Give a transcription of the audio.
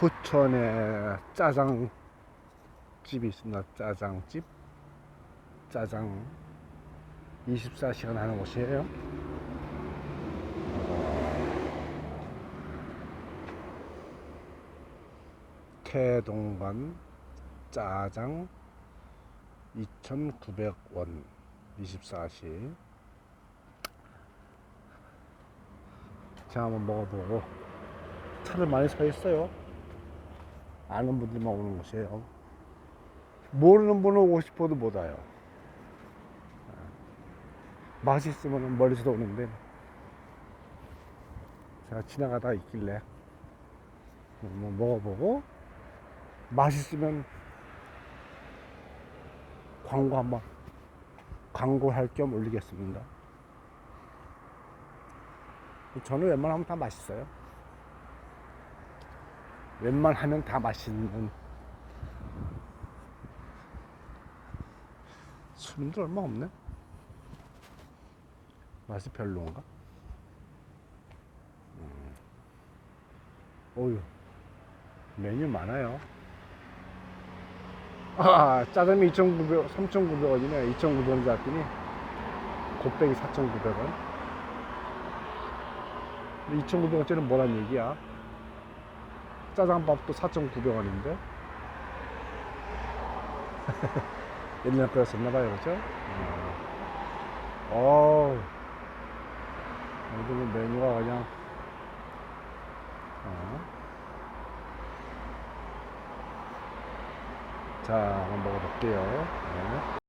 부천에 짜장집이 있습니다. 짜장집. 짜장 24시간 하는 곳이에요. 태동반 짜장 2,900원 24시. 제가 한번 먹어보고 차를 많이 서 있어요. 아는 분들만 오는 곳이에요. 모르는 분은 오고 싶어도 못 와요. 맛있으면 멀리서도 오는데 제가 지나가다 있길래 한번 먹어보고 맛있으면 광고 한번 광고할 겸 올리겠습니다. 저는 웬만하면 다 맛있어요. 웬만하면 다 맛있는 손님들 얼마 없네. 맛이 별로인가? 음. 어휴, 메뉴 많아요. 아, 짜장면 2,900, 3,900원이네. 2,900원 잤더니 곱빼기 4,900원. 2,900원짜리는 뭐란 얘기야? 짜장밥도 4,900원인데? 옛날 거였었나봐요, 그죠? 어, 여기는 메뉴가 그냥, 어. 자, 한번 먹어볼게요. 네.